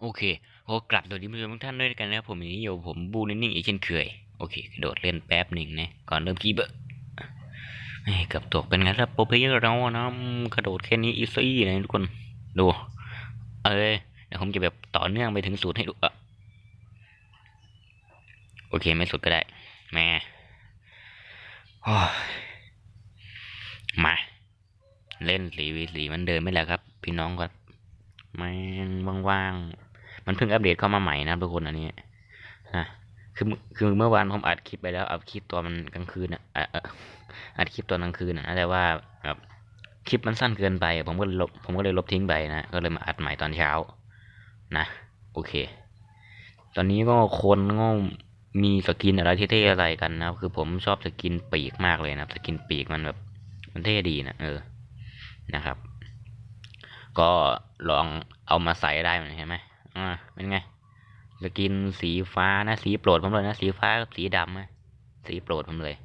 โอเคโอกลับสวัสดีผู้ชมทุกท่านด้วยกันนะครับผมนี้อยู่ผมบูนิ่งๆอีกเช่นเคย โอเคกระโดดเล่นแป๊บหนึ่งนะก่อนเริ่มคีบเฮ้ยเกับตกเป็นไงครับโปรเพเยอร์เรานะกระโดดแค่นี้อีซี่นะทุกคนดู เอ้ยเดี๋ยวผมจะแบบต่อเนื่องไปถึงสูตรให้ดูอะโอเคไม่สุดก็ได้แม่มา เล่นสีวีสีมันเดินไม่แล้วครับ พี่น้องครับแม่งว่างๆ มันเพิ่งอัปเดตเข้ามาใหม่นะทุกคนอันนี้นะคือคือเมื่อวานผมอัดคลิปไปแล้วอัดคลิปตอนมันกลางคืนอะอัดคลิปตอนกลางคืนอะแต่ว่าแบบคลิปมันสั้นเกินไป ผมก็ลบผมก็เลยลบทิ้งไปนะก็เลยมาอัดใหม่ตอนเช้า นะ โอเค ตอนนี้ก็คนก็มีสกินอะไรเท่ๆอะไรกันนะคือผมชอบสกินปีกมากเลยนะสกินปีกมันแบบมันเท่ดีนะเออนะครับ ก็ลองเอามาใส่ได้เหมือนเห็นไหม อ่าเป็นไงสกินสีฟ้านะ สีโปรดผมเลยนะ สีฟ้ากับสีดำนะสีโปรดผมเลย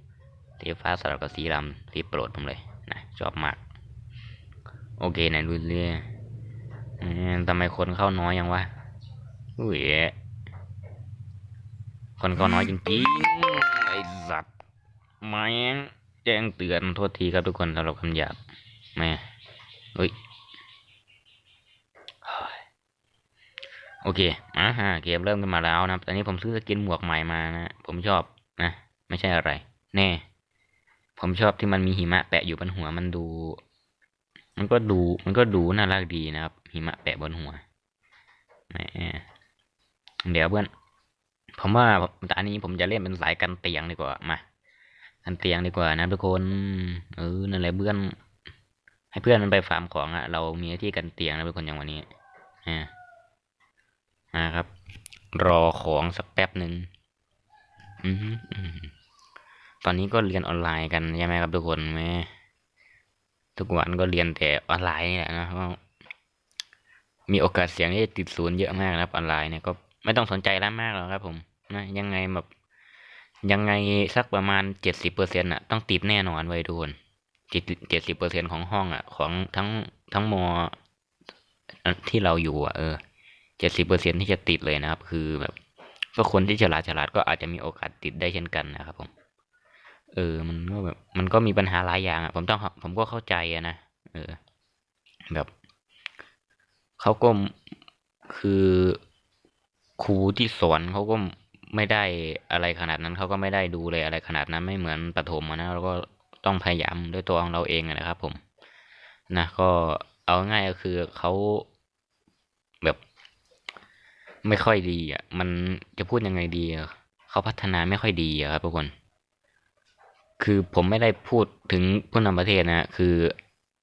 สีฟ้าสลับกับสีดำสีโปรดผมเลยนะชอบมาก โอเคไหนดูเรื่อยทำไมคนเข้าน้อยยังวะอุ้ยคนเข้าน้อยจริงๆไอ้สัตว์แม่งแจ้งเตือนโทษทีครับทุกคนสำหรับคำหยาบแม่เฮ้ย โอเคอ่าฮะเกมเริ่มกันมาแล้วนะตอนนี้ผมซื้อสกินหมวกใหม่มานะ ผมชอบนะ ไม่ใช่อะไร แน่ ผมชอบที่มันมีหิมะแปะอยู่บนหัวมันดู มันก็ดู มันก็ดูน่ารักดีนะครับ หิมะแปะบนหัวแหมเดี๋ยวเพื่อน ผมว่าแต่อันนี้ผมจะเล่นเป็นสายกันเตียงดีกว่า มา กันเตียงดีกว่านะทุกคน เออ นั่นแหละเพื่อน ให้เพื่อนมันไปฟาร์มของอะเรามีหน้าที่กันเตียงนะทุกคนอย่างวันนี้อ่า นะครับ รอของสักแป๊บหนึ่งอือหืออือหือตอนนี้ก็เรียนออนไลน์กันใช่ไหมครับทุกคนแม่ทุกวันก็เรียนแต่ออนไลน์นี่แหละนะก็มีโอกาสเสียงที่จะติดศูนย์เยอะมากนะครับออนไลน์เนี่ยก็ไม่ต้องสนใจแล้วมากหรอกครับผมนะยังไงแบบยังไงสักประมาณเจ็ดสิบเปอร์เซ็นต์อะต้องติดแน่นอนไว้ยทุกคนเจ็ดเจ็ดสิบเปอร์เซ็นของห้องอะ ของทั้งทั้งมอที่เราอยู่อะเออ เจ็ดสิบเปอร์เซ็นที่จะติดเลยนะครับ คือแบบก็คนที่ฉลาดฉลาดก็อาจจะมีโอกาสติดได้เช่นกันนะครับผม เออ มันก็แบบ มันก็มีปัญหาหลายอย่างอะ ผมต้อง ผมก็เข้าใจอะนะ เออ แบบเขาก็คือครูที่สอนเขาก็ไม่ได้อะไรขนาดนั้นเขาก็ไม่ได้ดูเลยอะไรขนาดนั้นไม่เหมือนประถมนะเราก็ต้องพยายามด้วยตัวของเราเองนะครับ ผม นะก็เอาง่ายก็คือเขา ไม่ค่อยดีอะ มันจะพูดยังไงดีอะเขาพัฒนาไม่ค่อยดีอะครับทุกคน คือผมไม่ได้พูดถึงผู้นำประเทศนะ คือ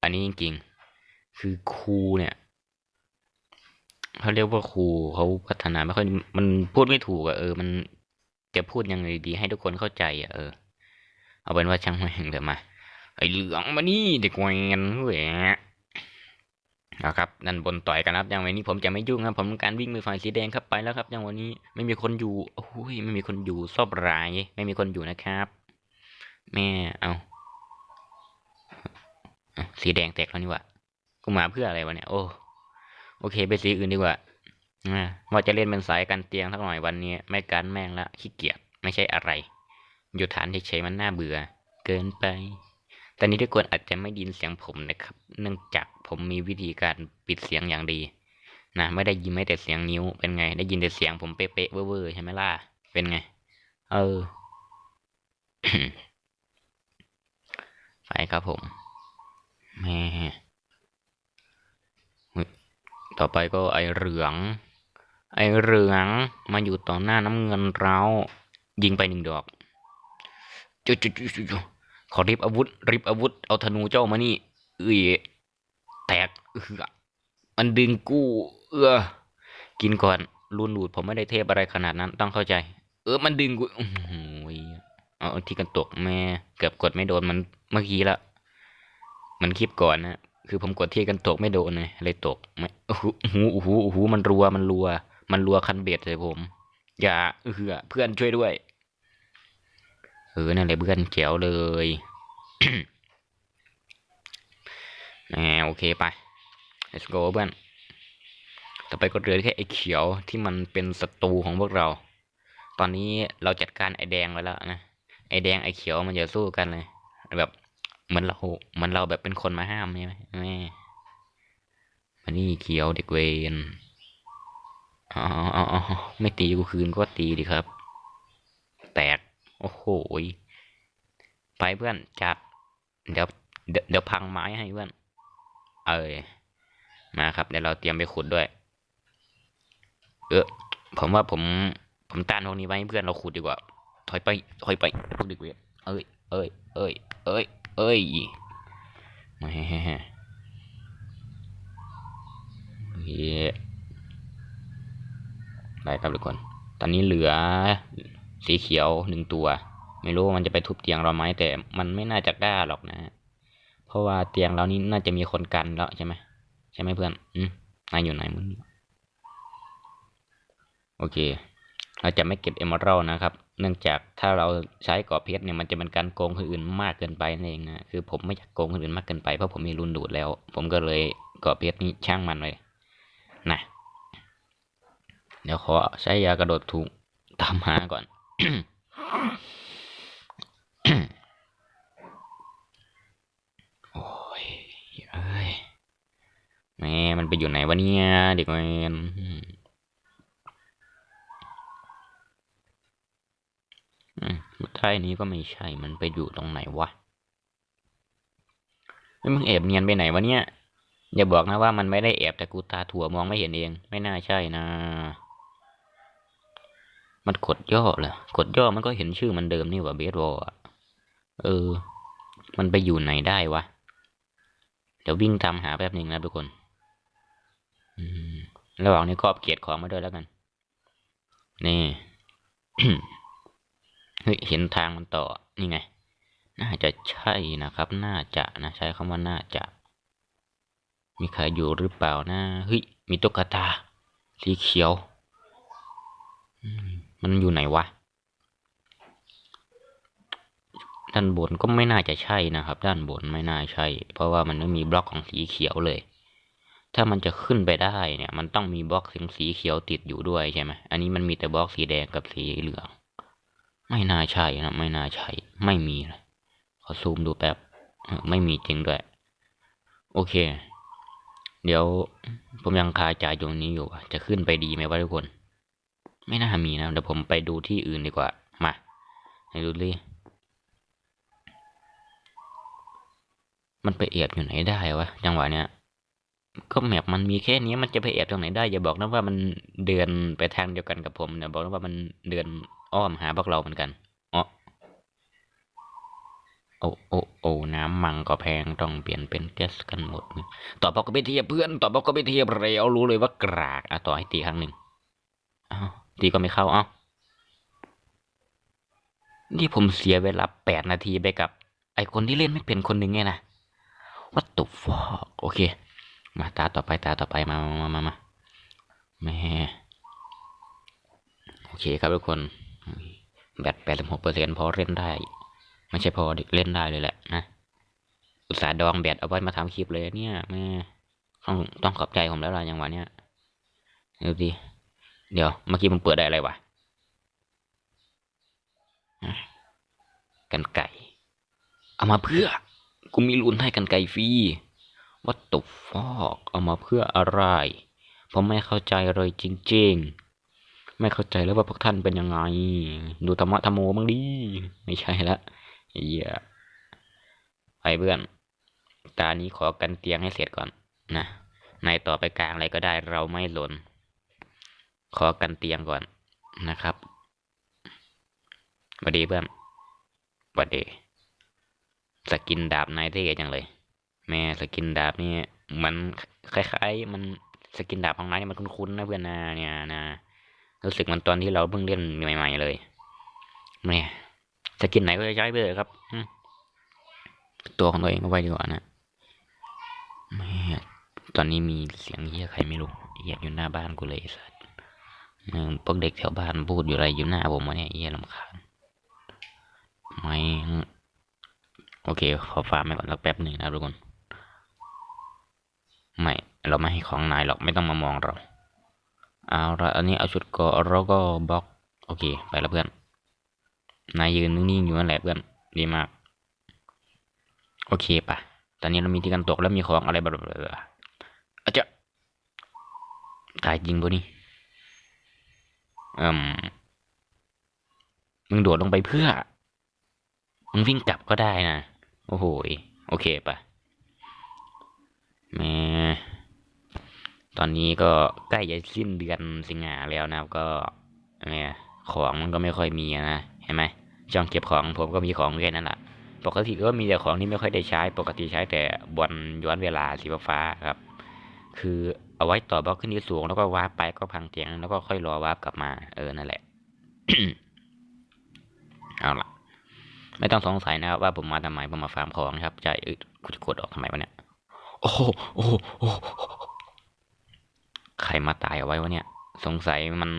อันนี้จริงๆ คือครูเนี่ยเขาเรียกว่าครูเขาพัฒนาไม่ค่อย มันพูดไม่ถูกอะเออ มันจะพูดยังไงดีให้ทุกคนเข้าใจอะเออ เอาเป็นว่าช่างแม่งเดี๋ยวมา ไอ้เหลืองมานี่เด็กแวนเว้ย นะครับนั่นบนต่อยกันครับอย่างวันนี้ผมจะไม่ยุ่งครับ ผมการวิ่งไปฝ่ายสีแดงครับไปแล้วครับ อย่างวันนี้ไม่มีคนอยู่โอ้ยไม่มีคนอยู่ซอบรายไม่มีคนอยู่นะครับ แม่เอาสีแดงแตกแล้วนี่ว่ากูมาเพื่ออะไรวะเนี่ยโอ้โอเคไปสีอื่นดีกว่าอ่าว่าจะเล่นเป็นสายกันเตียงสักหน่อยวันนี้ ไม่การแม่งละขี้เกียจไม่ใช่อะไร อยู่ฐานเฉยๆมันน่าเบื่อ เกินไป ตอนนี้ทุกคนอาจจะไม่ได้ยินเสียงผมนะครับ เนื่องจากผมมีวิธีการปิดเสียงอย่างดีนะไม่ได้ยินไม่แต่เสียงนิ้วเป็นไง ได้ยินแต่เสียงผมเป๊ะๆเว่อร์ใช่ไหมล่ะเป็นไง เออไปครับผมแม่ต่อไปก็ไอเหลือง ไอเหลืองมาอยู่ต่อหน้าน้ำเงินเรา ยิงไปหนึ่งดอกจุดจุดจุดจุด ขอริบอาวุธ ริบอาวุธ เอาธนูเจ้ามานี่ เอ้ยแตกเอือมันดึงกู้ เออกินก่อนรุนหลุดผมไม่ได้เทพอะไรขนาดนั้นต้องเข้าใจ เออมันดึงกูโอ้โหเอาที่กันตกแม่เกือบกดไม่โดนมันเมื่อกี้ละมันคลิปก่อนนะคือผมกดที่กันตกไม่โดนเลยเลยตกไม่โอ้โหโอ้โหโอ้โหมันรัวมันรัว มันรัวคันเบ็ดเลยผม อย่าเออเพื่อนช่วยด้วย ออนั่นแหละเพื่อนเจ๋วเลยแหมโอเคไป let's go เพื่อนต่อไปก็เหลือแค่ไอ้เขียวที่มันเป็นศัตรูของพวกเรา ตอนนี้เราจัดการไอ้แดงไว้แล้วนะไอ้แดงไอ้เขียวมันจะสู้กันเลยแบบเหมือนเราเหมือนเราแบบเป็นคนมาห้ามใช่ไหมแม่มานี่เขียวเด็กเวนอ๋อไม่ตีกูคืนก็ตีดิครับ แตก โอ้โหไปเพื่อนจัดเดี๋ยวเดี๋ยวพังไม้ให้เพื่อน เอ้ยมาครับเดี๋ยวเราเตรียมไปขุดด้วย เออผมว่าผมผมต้านพวกนี้ไว้ให้เพื่อนเราขุดดีกว่า ถอยไปถอยไปพวกเด็กเวทเอ้ยเอ้ยเอ้ยเอ้ยเอ้ยแหม่เฮ้ได้ครับทุกคน ตอนนี้เหลือ สีเขียวหนึ่งตัว ไม่รู้ว่ามันจะไปทุบเตียงเราไหมแต่มันไม่น่าจะกล้าหรอกนะ เพราะว่าเตียงเรานี่น่าจะมีคนกันแล้วใช่ไหมใช่ไหมเพื่อนอืมนายอยู่ไหนมึงโอเค เราจะไม่เก็บเอมเมอรัลนะครับ เนื่องจากถ้าเราใช้กรอบเพชรเนี่ยมันจะเป็นการโกงคนอื่นมากเกินไปนั่นเองนะคือผมไม่อยากโกงคนอื่นมากเกินไปเพราะผมมีรุนดูดแล้ว ผมก็เลยกรอบเพชรนี่ช่างมันเลยนะเดี๋ยวขอใช้ยากระโดดถูกตามหาก่อน โอ้ยเอ้ยแม่มันไปอยู่ไหนวะเนี่ยเด็กแมนอืมท้ายนี้ก็ไม่ใช่ มันไปอยู่ตรงไหนวะเฮ้มึงแอบเนียนไปไหนวะเนี่ย อย่าบอกนะว่ามันไม่ได้แอบแต่กูตาถั่วมองไม่เห็นเอง ไม่น่าใช่นะ มันกดย่อเหรอกดย่อมันก็เห็นชื่อมันเดิมนี่ว่าเบสบอลเออ มันไปอยู่ไหนได้วะ เดี๋ยววิ่งตามหาแป๊บหนึ่งนะทุกคนระหว่างนี้ก็อัปเกรดของมาด้วยแล้วกัน นี่เฮ้ยเห็นทางมันต่อ นี่ไง น่าจะใช่นะครับ น่าจะนะใช้คำว่าน่าจะ มีใครอยู่หรือเปล่านะเฮ้ย มีตุ๊กตา สีเขียว อืม มันอยู่ไหนวะ ด้านบนก็ไม่น่าจะใช่นะครับ ด้านบนไม่น่าใช่ เพราะว่ามันไม่มีบล็อกของสีเขียวเลย ถ้ามันจะขึ้นไปได้เนี่ย มันต้องมีบล็อกสีสีเขียวติดอยู่ด้วยใช่ไหมอันนี้มันมีแต่บล็อกสีแดงกับสีเหลือง ไม่น่าใช่นะไม่น่าใช่ ไม่มีเลยขอซูมดูแป๊บไม่มีจริงด้วย โอเค เดี๋ยวผมยังคาใจตรงนี้อยู่ว่าจะขึ้นไปดีไหมวะทุกคน ไม่น่ามีนะ เดี๋ยวผมไปดูที่อื่นดีกว่า มาให้ดูดิมันไปแอบอยู่ไหนได้วะ จังหวะเนี้ย ก็แมปมันมีแค่นี้มันจะไปแอบตรงไหนได้ อย่าบอกนะว่ามันเดินไปทางเดียวกันกับผมเนี่ยบอกนะว่ามันเดินอ้อมหาพวกเราเหมือนกันอ๋อโอ้โอ้โอ้น้ำมังก็แพงต้องเปลี่ยนเป็นแก๊สกันหมด ต่อบอกก็ไปเทียบเพื่อน ต่อบอกก็ไปเทียบเร็วรู้เลยว่ากรากอะต่อให้ตีครั้งหนึ่งอ้าว ตีก็ไม่เข้าเอ้านี่ผมเสียเวลาแปดนาทีไปกับ ไอคนที่เล่นไม่เป็นคนหนึ่งไงนะ What the fuck โอเค มาตาต่อไปตาต่อไปมามามามามาแม่โอเคครับทุกคน แบตแปดสิบหกเปอร์เซ็นพอเล่นได้ ไม่ใช่พอเล่นได้เลยแหละนะอุตส่าห์ดองแบตเอาไว้มาทำคลิปเลยเนี่ยแม่ต้องต้องขอบใจผมแล้วล่ะอย่างวันเนี้ยดูดิ เดี๋ยวเมื่อกี้มันเปิดได้อะไรวะกันไก่ เอามาเพื่อ กูมีลุ้นให้กันไก่ฟรีวัตถุฟอกเอามาเพื่ออะไร ผมไม่เข้าใจเลยจริง ๆ ไม่เข้าใจแล้วว่าพวกท่านเป็นยังไง ดูธรรมะธรรมโมบ้างดิ ไม่ใช่ละเหี้ยไปเพื่อน ตานี้ขอกันเตียงให้เสร็จก่อนนะ ในต่อไปกลางอะไรก็ได้เราไม่หลน ขอกันเตียงก่อนนะครับวัสดีเพื่อนวัสดี สกินดาบนายเท่จังเลย แม่สกินดาบนี่มันคล้ายๆ มันสกินดาบของนายนี่มันคุ้นๆนะเพื่อนนะเนี่ยนะรู้สึกมันตอนที่เราเพิ่งเล่นใหม่ ๆ เลยแม่สกินไหนก็จะใช้ไปเลยครับตัวของตัวเองก็ไว้ดีกว่านะแม่ตอนนี้มีเสียงเฮียใครไม่รู้เฮียอยู่หน้าบ้านกูเลยสัส พวกเด็กแถวบ้านพูดอยู่อะไรอยู่หน้าผมวะเนี่ยเฮียลำคาญไม่โอเค ขอฟาร์มไปก่อนสักแป๊บหนึ่งนะทุกคน ไม่ เราไม่ให้ของนายหรอกไม่ต้องมามองเรา เอาละอันนี้เอาชุดก็เราก็บล็อก โอเค ไปแล้วเพื่อน นายยืนนิ่งๆอยู่นั่นแหละเพื่อน ดีมาก โอเคปะตอนนี้เรามีที่กันตกแล้วมีของอะไรแบบอาจจะตายจริงปะนี่ อืมมึงโดดลงไปเพื่อ มึงวิ่งกลับก็ได้นะ โอ้โห โอเคปะแม่ตอนนี้ก็ใกล้จะสิ้นเดือนสิงหาแล้วนะครับ ก็เนี่ยของมันก็ไม่ค่อยมีนะ เห็นไหมช่องเก็บของผมก็มีของแค่นั้นแหละปกติก็มีแต่ของที่ไม่ค่อยได้ใช้ ปกติใช้แต่บอลย้อนเวลาสีฟ้าครับ คือ เอาไว้ต่อบล็อกขึ้นที่สูงแล้วก็วาร์ปไปก็พังเตียงแล้วก็ค่อยรอวาร์ปกลับมาเออนั่นแหละเอาล่ะ ไม่ต้องสงสัยนะครับว่าผมมาทำไมผมมาฟาร์มของนะครับใช่เอ้ยกูจะกดออกทำไมวะเนี่ยโอ้โหโอ้โหโอ้โหใครมาตายเอาไว้วะเนี่ย สงสัยมัน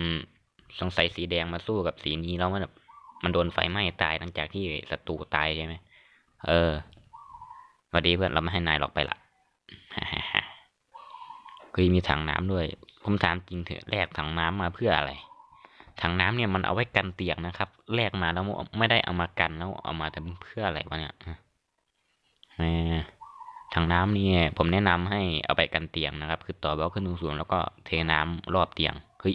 สงสัยสีแดงมาสู้กับสีนี้แล้วมันแบบมันโดนไฟไหม้ตายหลังจากที่ศัตรูตายใช่ไหมเออวัสดีเพื่อนเราไม่ให้นายหรอกไปละ คือมีถังน้ำด้วย ผมถามจริงเถอะแลกถังน้ำมาเพื่ออะไร ถังน้ำเนี่ยมันเอาไว้กันเตียงนะครับแลกมาแล้วไม่ได้เอามากันแล้วเอามาทำเพื่ออะไรวะเนี่ยถังน้ำเนี่ผมแนะนำให้เอาไปกันเตียงนะครับ คือต่อบล็อกขึ้นสูงๆแล้วก็เทน้ำรอบเตียงเฮ้ย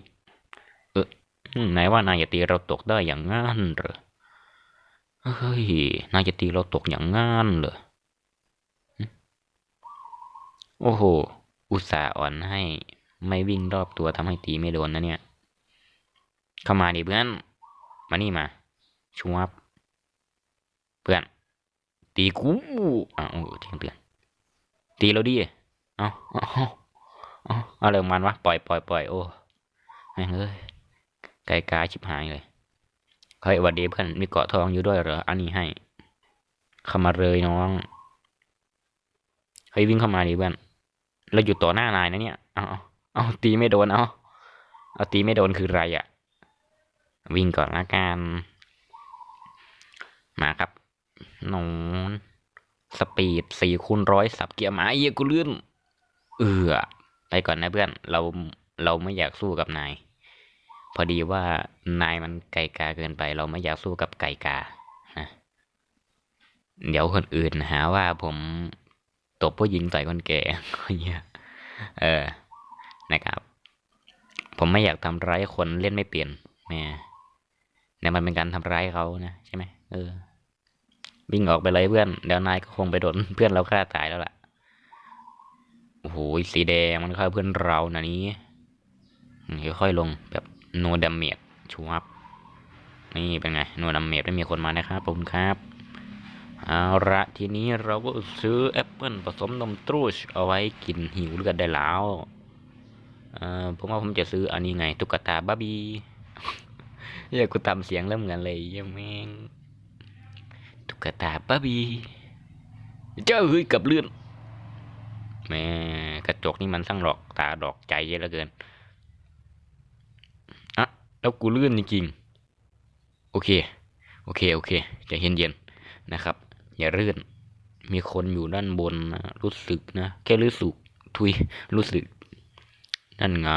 เออไหนว่านายจะตีเราตกได้อย่างงั้นเหรอเฮ้ยนายจะตีเราตกอย่างงั้นเหรอโอ้โห อุตส่าห์อ่อนให้ไม่วิ่งรอบตัวทำให้ตีไม่โดนนะเนี่ย เข้ามาดิเพื่อน มานี่มาชวบเพื่อน ตีกูอ้าวเทียงเตือน ตีเราดิเอาเอาเอาเอาอะไรงมันวะ ปล่อยปล่อยปล่อยโอ้แม่งเอ้ย ไก่กาชิบหายเลย เฮ้ยวัดดีเพื่อน มีเกาะทองอยู่ด้วยเหรอ อันนี้ให้ เข้ามาเลยน้อง เฮ้ยวิ่งเข้ามาดิเพื่อน เราอยู่ต่อหน้านายนะเนี่ย เอาเอาตีไม่โดน เอาเอาตีไม่โดนคือไรอะ่ะวิ่งก่อนละกัน มาครับนอนสปีดสี่คูณร้อยสับเกียร์มาเอียกูลื่นเอือไปก่อนนะเพื่อน เราเราไม่อยากสู้กับนาย พอดีว่านายมันไก่กาเกินไป เราไม่อยากสู้กับไก่กานะเดี๋ยวคนอื่นหาว่าผม ตบผู้หญิงต่อยคนแก่เงี้ยเออนะครับ ผมไม่อยากทำร้ายคนเล่นไม่เปลี่ยนแม่เนี่ยมันเป็นการทำร้ายเขานะใช่ไหมเออวิ่งออกไปเลยเพื่อนเดี๋ยวนายก็คงไปโดนเพื่อนเราฆ่าตายแล้วล่ะโอ้โหสีแดงมันฆ่าเพื่อนเรานะนี้ค่อยๆลงแบบโนดามเมจชัวบนี่เป็นไงโนดามเมจไม่มีคนมานะครับผมครับ เอาละทีนี้เราก็ซื้อแอปเปิลผสมนมตรูชเอาไว้กินหิวเลือดได้แล้วผมว่าผมจะซื้ออันนี้ไง ตุ๊กตาบาร์บี้เฮ้ยกูทำเสียงเริ่มเหมือนเลยยังแม่งตุ๊กตาบาร์บี้เจ้าเฮ้ยกับเลื่อนแม่กระจกนี่มันสร้างหลอกตาดอกใจเยอะเหลือเกินอะแล้วกูเลื่อนจริงๆโอเค โอเค โอเคใจะเย็นๆนะครับ อย่าเลื่อน มีคนอยู่ด้านบนนะรู้สึกนะ แค่รู้สึก ทุย รู้สึก นั่นไง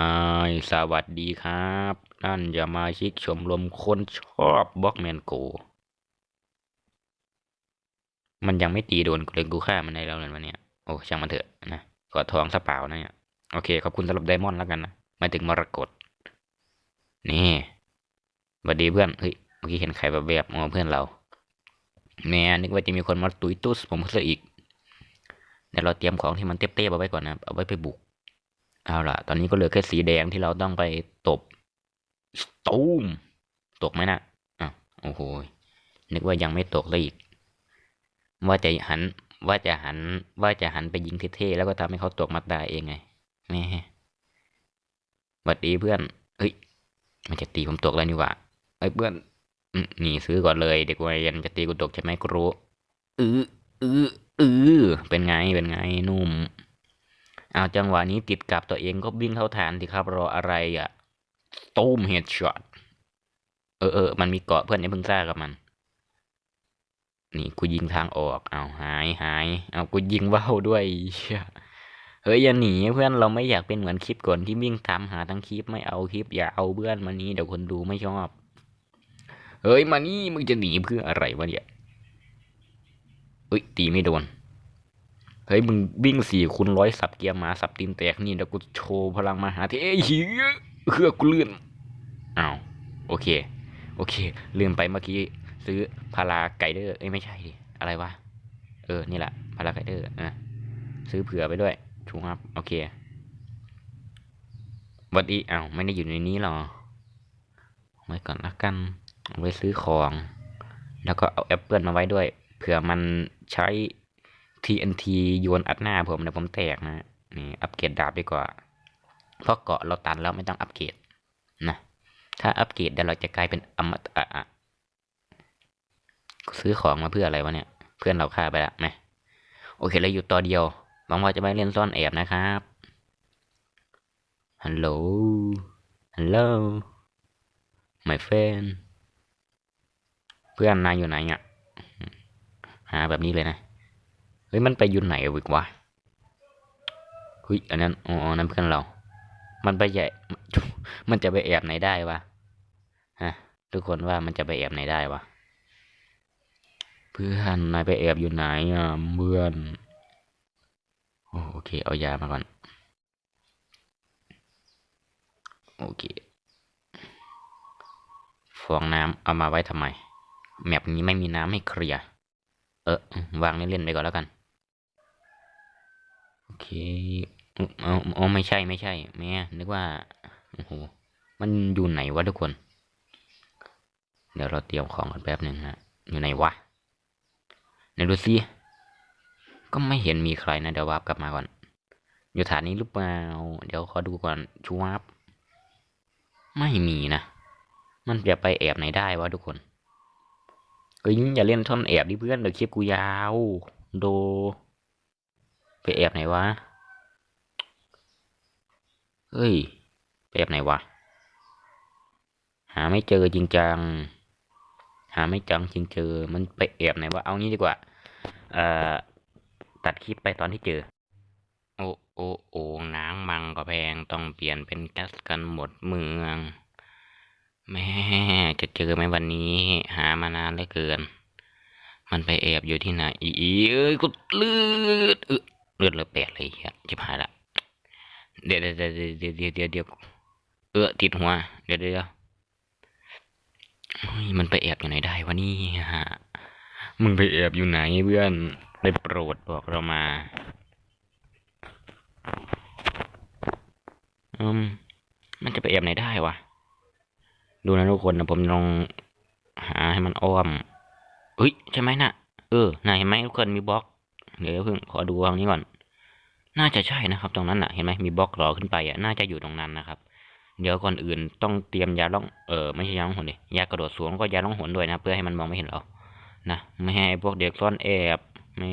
สวัสดีครับ นั่นอย่ามาชิกชมรมคนชอบบล็อกแมนโก มันยังไม่ตีโดนกูเลยกูฆ่ามันได้แล้วเลยวันเนี้ยโอ้ช่างมันเถอะนะกอดทองซะเปล่านะเนี่ยโอเค ขอบคุณสำหรับไดมอนด์แล้วกันนะมาถึงมรกตนี่สวัสดีเพื่อน เฮ้ย เมื่อกี้เห็นใครแบบแบบมองเพื่อนเรา แม่นึกว่าจะมีคนมาตุยตุ้สผมซะอีกเดี๋ยวเราเตรียมของที่มันเต้ๆเอาไว้ก่อนนะเอาไว้ไปบุก เอาล่ะ ตอนนี้ก็เหลือแค่สีแดงที่เราต้องไปตบตูมตกไหมนะอะโอ้โหนึกว่ายังไม่ตกเลยอีก ว่าจะหัน ว่าจะหัน ว่าจะหันไปยิงเท่ๆแล้วก็ทำให้เขาตกมาตายเองไงแม่สวัสดีเพื่อน เฮ้ย มันจะตีผมตกแล้วนี่หว่าเอ้ยเพื่อน อืมนี่ซื้อก่อนเลย เด็กวัยเรียนจะตีกูตกใช่ไหมกูรู้อืออืออือเป็นไงเป็นไงนุ่มเอาจังหวะนี้ติดกับตัวเองก็วิ่งเข้าฐานสิครับรออะไรอะตูมเฮดช็อตเออเออมันมีเกาะเพื่อนอย่าเพิ่งซ่ากับมัน นี่กูยิงทางออกเอาหายหายเอากูยิงว่าวด้วยเหี้ยฮ้ยอย่าหนีเพื่อนเราไม่อยากเป็นเหมือนคลิปก่อนที่วิ่งตามหาทั้งคลิปไม่เอาคลิปอย่าเอาเพื่อนมานี้เดี๋ยวคนดูไม่ชอบ เฮ้ยมานี่มึงจะหนีเพื่ออะไรวะเนี่ยเฮ้ยตีไม่โดน เฮ้ยมึงวิ่งสี่คูณร้อยสับเกียร์มาสับตีนแตกนี่เดี๋ยวกูโชว์พลังมหาเทเอ้ยเหี้ยเครือกูเลื่อนอ้าวโอเค โอเค ลืมไปเมื่อกี้ซื้อพาราไกเดอร์เอ้ยไม่ใช่ดิอะไรวะเออนี่แหละพาราไกเดอร์นะซื้อเผื่อไปด้วยถูกครับโอเควันอีอ้าวไม่ได้อยู่ในนี้หรอไว้ก่อนละกัน ไว้ซื้อของ แล้วก็เอาแอปเปิลมาไว้ด้วย เผื่อมันใช้ TNT โยนอัดหน้าผมเดี๋ยวผมแตกนะนี่อัปเกรดดาบดีกว่า เพราะเกาะเราตันแล้วไม่ต้องอัปเกรดนะ ถ้าอัปเกรดเดี๋ยวเราจะกลายเป็นอมตะซื้อของมาเพื่ออะไรวะเนี่ย เพื่อนเราฆ่าไปแล้วไหมโอเคแล้วอยู่ต่อเดียวหวังว่าจะไม่เล่นซ่อนแอบนะครับฮัลโหลฮัลโหล my friend เพื่อนนายอยู่ไหนเนี่ยหาแบบนี้เลยนะเฮ้ยมันไปอยู่ไหนวิกวะเฮ้ยอันนั้นอ๋อนั่นเพื่อนเรา มันไปใหญ่มันจะไปแอบไหนได้วะฮะทุกคนว่ามันจะไปแอบไหนได้วะเพื่อนนายไปแอบอยู่ไหนอะเพื่อนโอเค เอายามาก่อน โอเคฟองน้ำเอามาไว้ทำไม แมปนี้ไม่มีน้ำให้เคลียร์เออวางเล่นๆไปก่อนแล้วกัน โอเคอ๋ออ๋อไม่ใช่ไม่ใช่แม่นึกว่าโอ้โหมันอยู่ไหนวะทุกคน เดี๋ยวเราเตรียมของกันแป๊บหนึ่งฮะอยู่ไหนวะไหนดูซิก็ไม่เห็นมีใครนะเดี๋ยววาร์ปกลับมาก่อน อยู่ฐานนี้หรือเปล่า เดี๋ยวขอดูก่อนชูวับไม่มีนะ มันจะไปแอบไหนได้วะทุกคน เอ้ยอย่าเล่นท่อนแอบดิเพื่อนเดี๋ยวคลิปกูยาว โด ไปแอบไหนวะเฮ้ยไปแอบไหนวะ หาไม่เจอจริงจัง หาไม่จังจริงเจอ มันไปแอบไหนวะ เอางี้ดีกว่า เอ่อ ตัดคลิปไปตอนที่เจอ โอ้โอ้โอ้น้ำมังก็แพงต้องเปลี่ยนเป็นแก๊สกันหมดเมือง แม่จะเจอไหมวันนี้ หามานานเหลือเกิน มันไปแอบอยู่ที่ไหนอีเอ้ยกูเลือดเออเลือดเลยแปดเลยเฮียจิบหายละเดี๋ยวเดี๋ยวเดี๋ยวเดี๋ยวเดี๋ยวเดี๋ยวเออติดหัวเดี๋ยวเดี๋ยวมันไปแอบอยู่ไหนได้วะนี่ฮะมึงไปแอบอยู่ไหนเพื่อนได้โปรดบอกเรามาอืมมันจะไปแอบไหนได้วะ ดูนะทุกคนนะผมลองหาให้มันอ้อมเฮ้ยใช่ไหมนะ่ะ เออน่าเห็นไหมทุกคนมีบล็อก เดี๋ยวเพิ่งขอดูตรงนี้ก่อน น่าจะใช่นะครับ ตรงนั้นน่ะ เห็นไหมมีบล็อกรอขึ้นไปอะน่าจะอยู่ตรงนั้นนะครับเดี๋ยวก่อนอื่นต้องเตรียมยาล่อง เออไม่ใช่ยาล่องหนดิยากระโดดสูงก็ยาล่องหนด้วยนะ เพื่อให้มันมองไม่เห็นเรา นะ ไม่ให้พวกเด็กซ่อนแอบไม่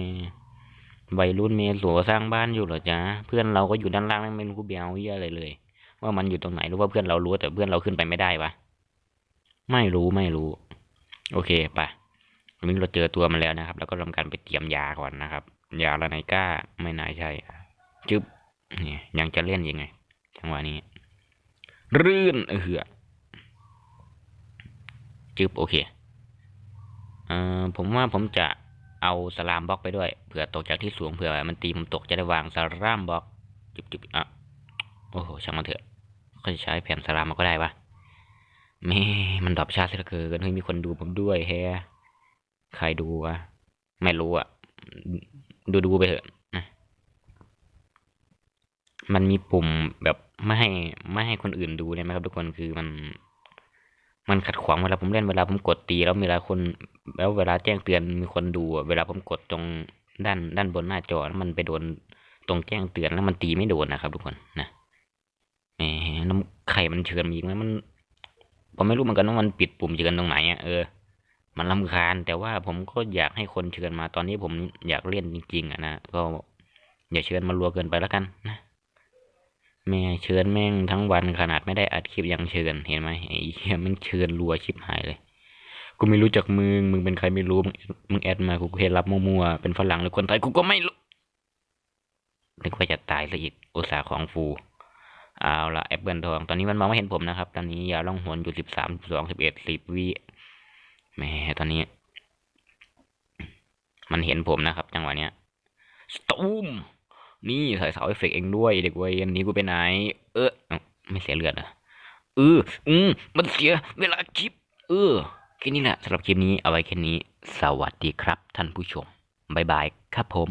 วัยรุ่นเมสัวสร้างบ้านอยู่หรอจ๊ะ เพื่อนเราก็อยู่ด้านล่างไม่รู้เบียวเยี่ยอะไรเลย ว่ามันอยู่ตรงไหนหรือว่าเพื่อนเรารู้แต่เพื่อนเราขึ้นไปไม่ได้ปะ ไม่รู้ไม่รู้ โอเคไปวันนี้เราเจอตัวมันแล้วนะครับ แล้วก็ทำการไปเตรียมยาก่อนนะครับ ยาละไนก้าไม่น่าใช่จึ๊บเนี่ยยังจะเล่นยังไงจังหวะนี้ รื่นเออเหือจึ๊บโอเคเอ่อผมว่าผมจะเอาสลามบล็อกไปด้วยเผื่อตกจากที่สูงเผื่อมันตีผมตกจะได้วางสลามบล็อกจึ๊บจึ๊บอะโอ้โหช่างมันเถอะก็จะใช้แผ่นสลามมาก็ได้ปะ แม่มันดรอปชาติเสียเหลือเกินเฮ้ยมีคนดูผมด้วยแฮใครดูวะไม่รู้อะ ดูดูไปเถอะนะมันมีปุ่มแบบไม่ให้ไม่ให้คนอื่นดูเนี่ยไหมครับทุกคนคือมันมันขัดขวางเวลาผมเล่นเวลาผมกดตีแล้วเวลาคน แล้วเวลาแจ้งเตือนมีคนดูเวลาผมกดตรงด้านด้านบนหน้าจอแล้วมันไปโดนตรงแจ้งเตือนแล้วมันตีไม่โดนนะครับ ทุกคนนะแหมแล้วไข่มันเชิญมีอีกไหมมัน ผมไม่รู้เหมือนกันว่ามันปิดปุ่มเชิญตรงไหนอะเออ มันลำคาญแต่ว่าผมก็อยากให้คนเชิญมาตอนนี้ผมอยากเล่นจริง ๆ อะนะก็อย่าเชิญมารัวเกินไปแล้วกันนะแม่เชิญแม่งทั้งวันขนาดไม่ได้อัดคลิปยังเชิญเห็นไหมไอ้เหี้ยมันเชิญรัวชิบหายเลยกูไม่รู้จักมึงมึงเป็นใครไม่รู้มึงแอดมากูเห็นรับมั่วๆเป็นฝรั่งหรือคนไทยกูก็ไม่รู้นึกว่าจะตายซะอีกอุตส่าห์ของฟู เอาละแอปเปิลทอง ตอนนี้มันมองไม่เห็นผมนะครับ ตอนนี้ยาล่องหนอยู่สิบสามสองสิบเอ็ดสิบวิแหมตอนนี้ มันเห็นผมนะครับ จังหวะเนี้ยสตูมนี่ใส่เสาเอฟเฟกเองด้วยเด็กเวยอันนี้กูไปไหน เออไม่เสียเลือดเหรอเอออืมมันเสียเวลาคลิป เออแค่นี้แหละสำหรับคลิปนี้เอาไว้แค่นี้ สวัสดีครับท่านผู้ชม บ๊ายบายครับผม